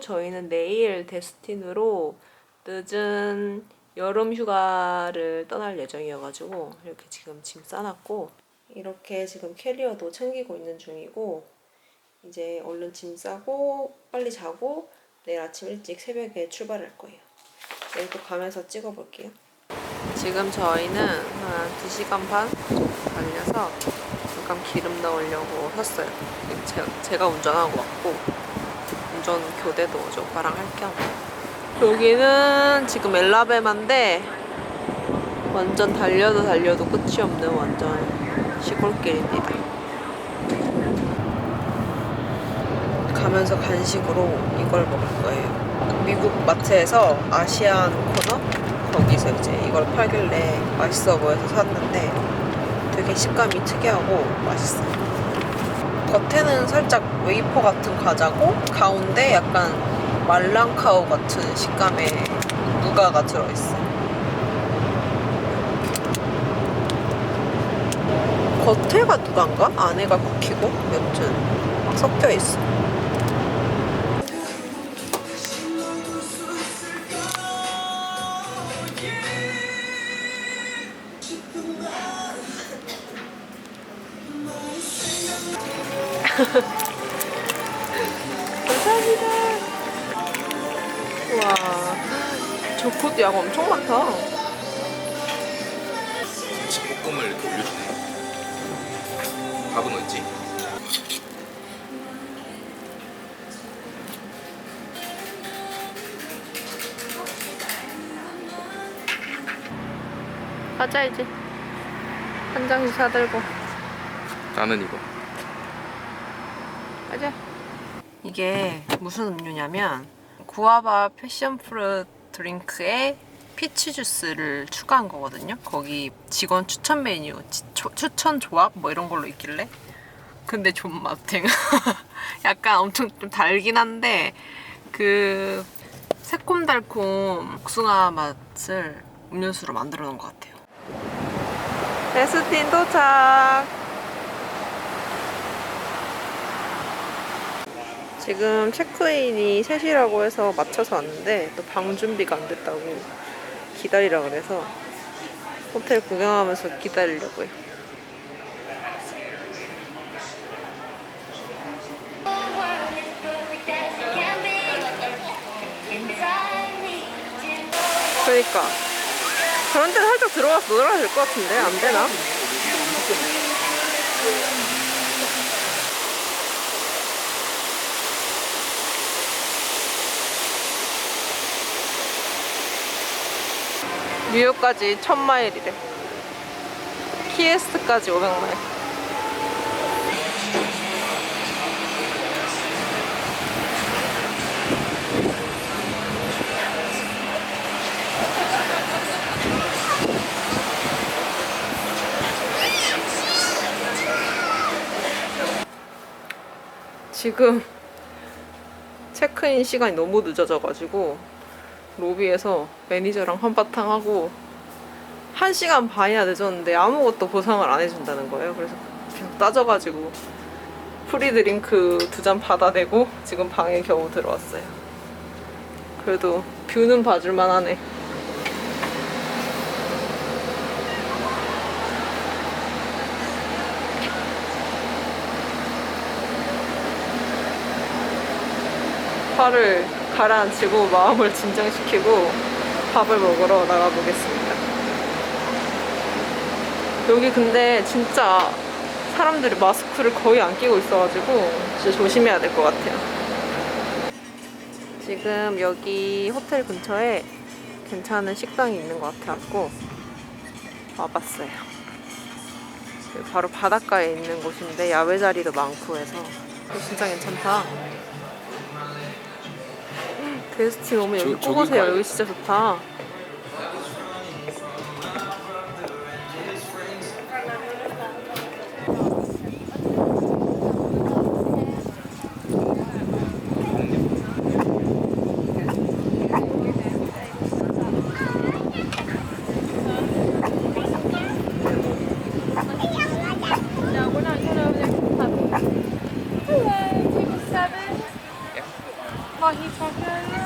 저희는 내일 데스틴으로 늦은 여름 휴가를 떠날 예정이어가지고 이렇게 지금 짐 싸놨고 이렇게 지금 캐리어도 챙기고 있는 중이고 이제 얼른 짐 싸고 빨리 자고 내일 아침 일찍 새벽에 출발할 거예요. 내일 또 가면서 찍어볼게요. 지금 저희는 한 2시간 반 달려서 잠깐 기름 넣으려고 샀어요. 제가, 운전하고 왔고 운전 교대도 좀 오빠랑 할 겸. 여기는 지금 엘라베마인데 완전 달려도 달려도 끝이 없는 완전 시골길입니다. 가면서 간식으로 이걸 먹을 거예요. 미국 마트에서 아시안 코너 거기서 이제 이걸 팔길래 맛있어 보여서 샀는데 되게 식감이 특이하고 맛있어요. 겉에는 살짝 웨이퍼 같은 과자고 가운데 약간 말랑카오 같은 식감의 누가가 들어있어. 겉에가 누가인가? 안에가 쿠키고 여튼 막 섞여 있어. 볶음을 이렇게 올려주네. 밥은 어딨지? 가자 이제. 한 장씩 사들고. 나는 이거. 가자. 이게 무슨 음료냐면 구아바 패션 프루 드링크에 피치 주스를 추가한 거거든요. 거기 직원 추천 메뉴, 치- 조- 추천 조합 뭐 이런 걸로 있길래. 근데 존맛탱. 약간 엄청 좀 달긴 한데 그 새콤달콤 복숭아 맛을 음료수로 만들어 놓은 것 같아요. 데스틴 도착. 지금 체크인이 3시라고 해서 맞춰서 왔는데 또 방 준비가 안 됐다고 기다리라 그래서 호텔 구경하면서 기다리려고요. 그러니까 저런 데는 살짝 들어가서 놀아야 될 것 같은데 안 되나? 뉴욕까지 1000마일이래. 키에스트까지 500마일. 지금 체크인 시간이 너무 늦어져가지고 로비에서 매니저랑 한바탕 하고 한 시간 반이나 늦었는데 아무것도 보상을 안 해준다는 거예요. 그래서 계속 따져가지고 프리 드링크 두 잔 받아내고 지금 방에 겨우 들어왔어요. 그래도 뷰는 봐줄만 하네. 화를 가라앉히고 마음을 진정시키고 밥을 먹으러 나가보겠습니다. 여기 근데 진짜 사람들이 마스크를 거의 안 끼고 있어가지고 진짜 조심해야 될 것 같아요. 지금 여기 호텔 근처에 괜찮은 식당이 있는 것 같아갖고 와봤어요. 바로 바닷가에 있는 곳인데 야외 자리도 많고 해서 진짜 괜찮다. 베스팅 오면 여기 저- 저기 뽑으세요. 가야 여기 진짜 좋다. No, we're not going over there for the puppy. Hello, table seven. Mahi taco.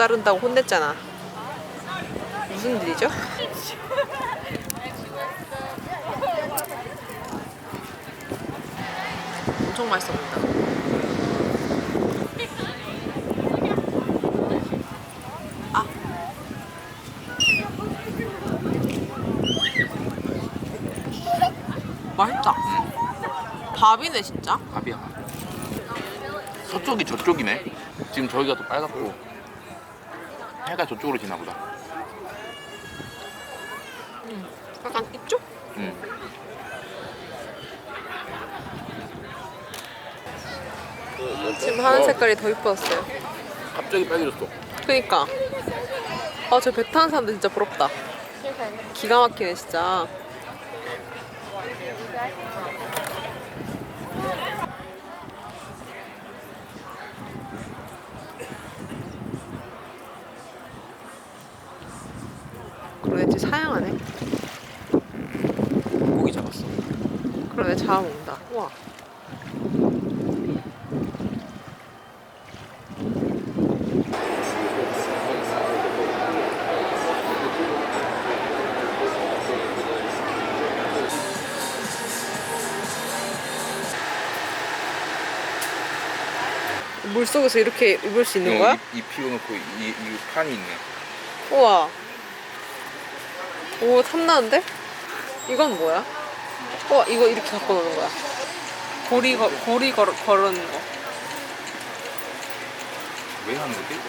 따른다고 혼냈잖아. 무슨 일이죠? 엄청 맛있어 보인다. 아. 맛있다. 밥이네 진짜. 밥이야. 서쪽이 저쪽이네. 지금 저기가 더 빨갛고 해가 저쪽으로 지나 보다. 약간 이쪽? 응. 지금 하늘 색깔이 더 이뻐졌어요. 갑자기 빨개졌어. 그니까. 아, 저 배 타는 사람들 진짜 부럽다. 기가 막히네, 진짜. 그러네, 쟤 사양하네. 고기 잡았어. 그러네, 잡아먹는다. 우와. 물 속에서 이렇게 입을 수 있는 거야? 이, 이 피워놓고 이, 이 판이 있네. 우와. 오, 탐나는데? 이건 뭐야? 우와, 이거 이렇게 갖고 노는 거야. 고리, 거, 고리 걸, 걸는 거. 왜 하는 거지?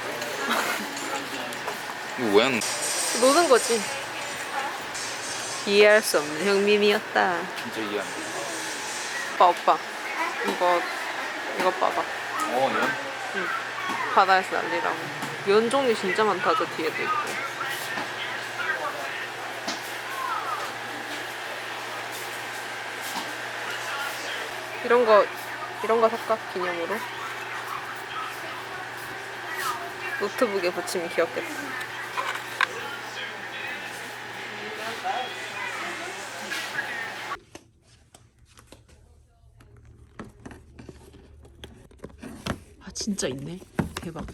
이거 왜 하는 거? 노는 거지. 이해할 수 없는 형님이었다. 진짜 이해 안 돼. 오빠, 오빠. 이거, 이거 봐봐. 어, 연? 바다에서 난리라고. 면 종류 진짜 많다, 저 뒤에도 있고. 이런 거, 이런 거 살까? 기념으로? 노트북에 붙이면 귀엽겠다. 아, 진짜 있네. 대박.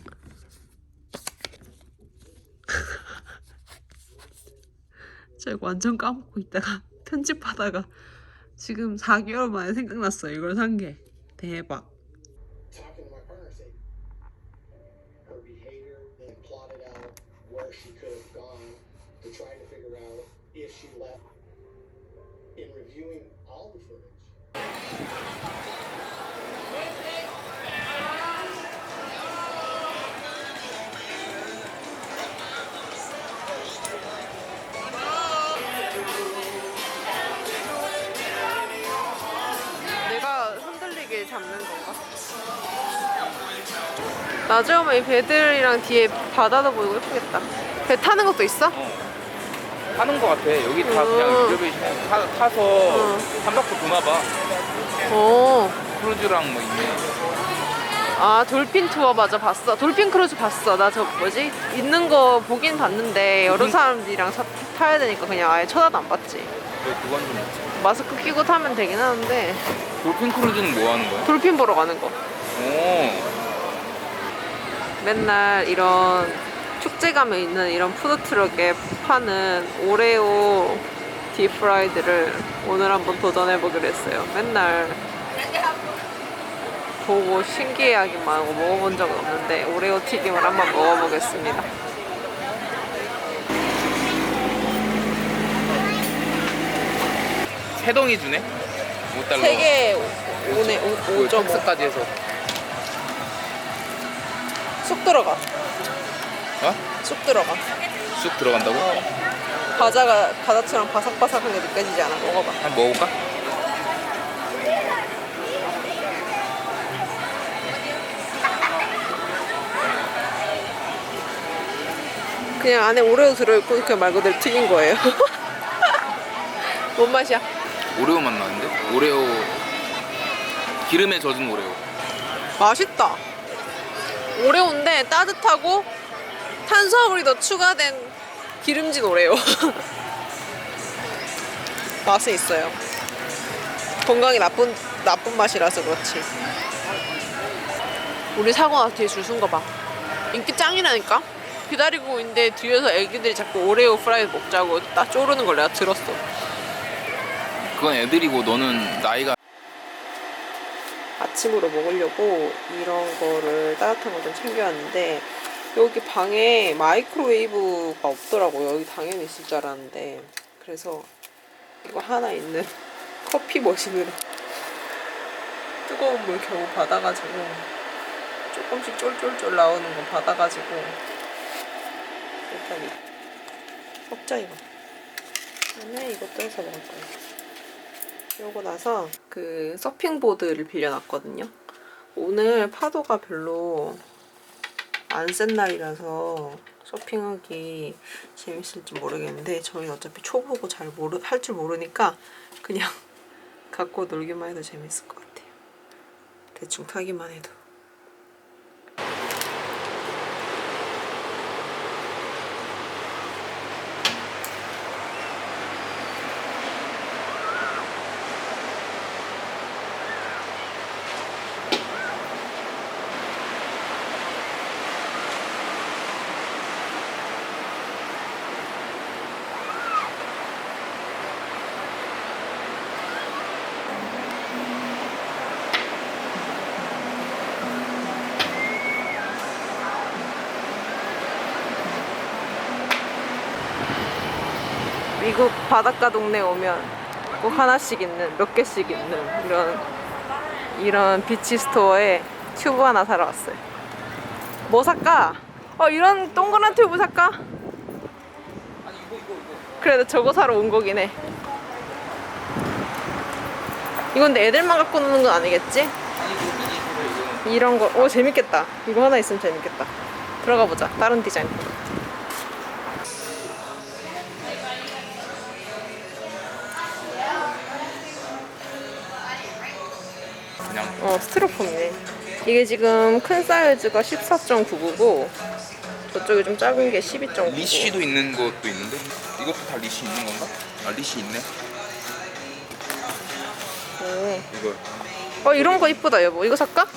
저 이거 완전 까먹고 있다가 편집하다가 지금 4개월 만에 생각났어요. 이걸 산 게. 대박. the footage, 나중에 오면 이 배들이랑 뒤에 바다도 보이고 예쁘겠다. 배 타는 것도 있어? 하는 거 같아. 여기 다 그냥 음. 리저베이션 타, 타서 음. 한 바퀴 도나 봐. 오. 크루즈랑 뭐 있네. 아 돌핀 투어 맞아 봤어 돌핀 크루즈 봤어 나 저 뭐지 있는 거 보긴 봤는데 여러 돌핀- 사람들이랑 사- 타야 되니까 그냥 아예 쳐다도 안 봤지 왜 그건 좀 마스크 끼고 타면 되긴 하는데 돌핀 크루즈는 뭐 하는 거야? 돌핀 보러 가는 거 오. 맨날 이런 축제 가면 있는 이런 푸드트럭에 파는 오레오 딥프라이드를 오늘 한번 도전해 보기로 했어요 맨날 보고 신기해하기만 하고 먹어본 적은 없는데 오레오 튀김을 한번 먹어보겠습니다 세 덩이 주네? 5달러. 3개 5네 그5.5 텍스까지 해서. 쑥 들어가 어? 쑥 들어가 쑥 들어간다고? 과자가 과자처럼 바삭바삭한 게 느껴지지 않아 먹어봐 한 번 먹어볼까? 그냥 안에 오레오 들어있고 그냥 말 그대로 튀긴 거예요 뭔 맛이야? 오레오 맛 나는데? 오레오 기름에 젖은 오레오. 맛있다. 오레오인데 따뜻하고 탄수화물이 더 추가된 기름진 오레오. 맛은 있어요. 건강에 나쁜 나쁜 맛이라서 그렇지. 우리 사과 뒤에 줄 쓴 거 봐. 인기 짱이라니까. 기다리고 있는데 뒤에서 애기들이 자꾸 오레오 프라이드 먹자고 딱 쪼르는 걸 내가 들었어. 그건 애들이고 너는 나이가 아침으로 먹으려고 이런 거를 따뜻한 거좀 챙겨왔는데 여기 방에 마이크로웨이브가 없더라고요. 여기 당연히 있을 줄 알았는데 그래서 이거 하나 있는 커피 머신으로 뜨거운 물 겨우 받아가지고 조금씩 쫄쫄쫄 나오는 거 받아가지고 일단 이 먹자 이거. 그다음에 이것도 해서 먹을 거예요. 그러고 나서 그 서핑보드를 빌려놨거든요. 오늘 파도가 별로 안 센 날이라서 서핑하기 재밌을지 모르겠는데 저희는 어차피 초보고 잘 모르 할 줄 모르니까 그냥 갖고 놀기만 해도 재밌을 것 같아요. 대충 타기만 해도. 미국 바닷가 동네 오면 꼭 하나씩 있는 몇 개씩 있는 이런 이런 비치 스토어에 튜브 하나 사러 왔어요. 뭐 살까? 어 이런 동그란 튜브 살까? 그래도 저거 사러 온 거긴 해. 이건 내 애들만 갖고 노는 건 아니겠지? 이런 거, 오 재밌겠다. 이거 하나 있으면 재밌겠다. 들어가 보자. 다른 디자인. 스티로폼이네. 이게 지금 큰 사이즈가 14.99고 저쪽이 좀 작은 게 12.99. 리쉬도 있는 것도 있는데 이것도 다 리쉬 있는 건가? 아 리쉬 있네. 오. 이거 어, 이런 거 이쁘다, 여보. 이거 살까?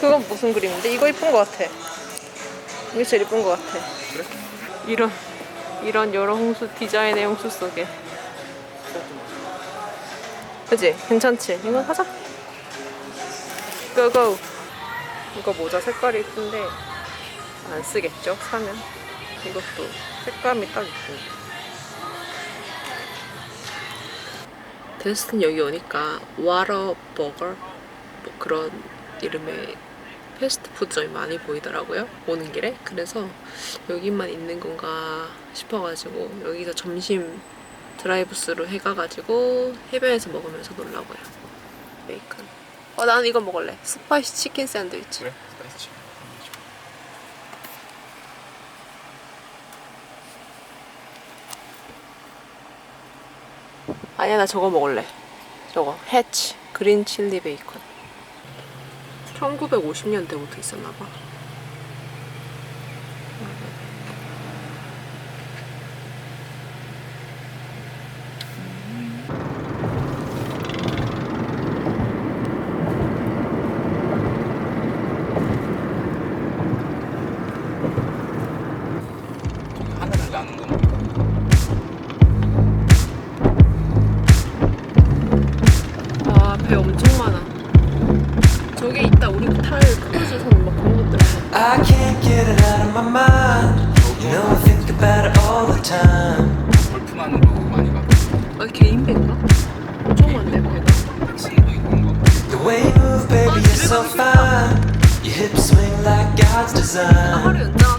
그건 무슨 그림인데? 이거 이쁜 거 같아. 이게 제일 이쁜 거 같아. 그래? 이런 이런 여러 홍수 디자인의 홍수 속에. 그지? 괜찮지? 이거 하자. 고고. 이거 모자 색깔이 이쁜데 안 쓰겠죠? 사면. 이것도 색감이 딱 이쁜데. 데스틴 여기 오니까 와러버거 뭐 그런 이름의 패스트푸드점이 많이 보이더라고요 오는 길에 그래서 여기만 있는 건가 싶어가지고 여기서 점심 드라이브스루 해가가지고 해변에서 먹으면서 놀라고요. 베이컨. 어 나는 이거 먹을래. 스파이시 치킨 샌드위치. 그래? 스파이시. 아니야 나 저거 먹을래. 저거. 해치. 그린 칠리 베이컨. 1950년대부터 있었나봐 있다 우리 탈 크루즈 선 막 그런 것들 I can't get it out of my mind. You know I think about it all the time. 골프만으로 많이 가. 아 개인 배인가? 엄청 많네 배가 택시도 있는 거. The way you move, baby, you're so fine. Your hips swing like God's 나 design. 하루 연장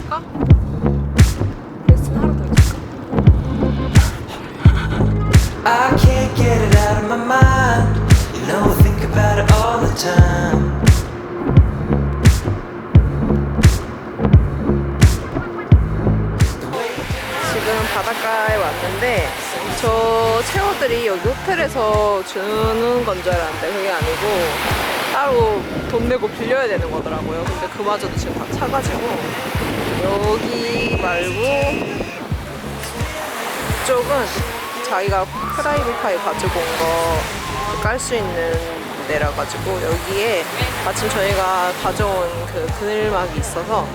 저 체어들이 여기 호텔에서 주는 건 줄 알았는데 그게 아니고 따로 돈 내고 빌려야 되는 거더라고요. 근데 그마저도 지금 다 차가지고 여기 말고 이쪽은 자기가 프라이빗하게 가지고 온 거 깔 수 있는 데라 가지고 여기에 마침 저희가 가져온 그 그늘막이 있어서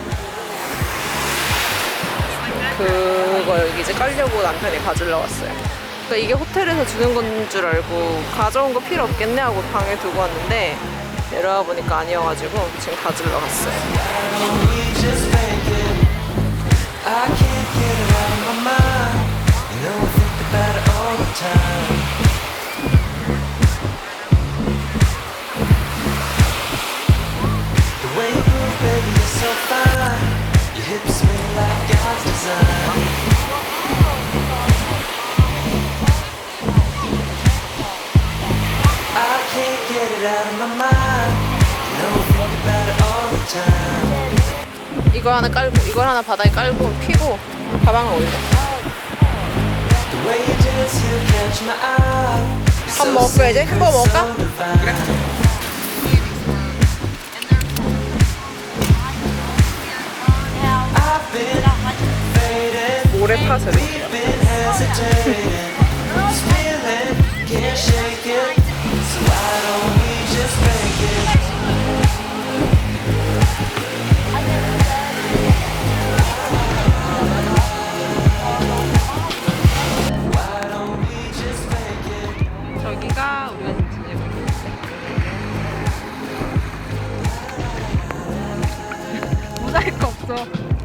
그걸 여기 이제 깔려고 남편이 가지러 왔어요. 그러니까 이게 호텔에서 주는 건 줄 알고 가져온 거 필요 없겠네 하고 방에 두고 왔는데 내려와 보니까 아니어가지고 지금 가지러 갔어요. 이거 하나 깔고 이걸 하나 바닥에 깔고 피고 가방을 올려. 밥 먹을까 이제? 햄버거 먹을까? Fading, 모래 팥으로.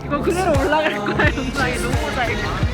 이거 그대로 올라갈 거야 영상에 너무 모자